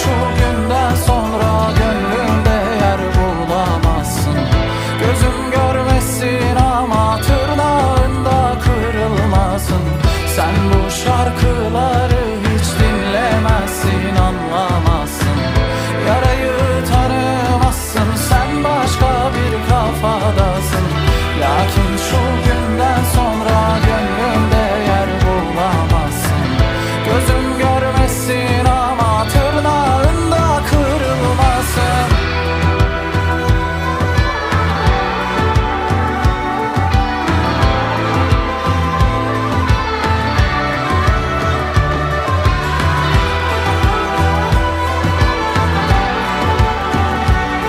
Şu günden sonra gönlümde yer bulamazsın. Gözüm görmesin ama tırnağında kırılmasın. Sen bu şarkıları hiç dinlemezsin anlamazsın. Yarayı tanımazsın sen başka bir kafadasın. Lakin şu günden sonra gönlümde yer bulamazsın. Gözüm gör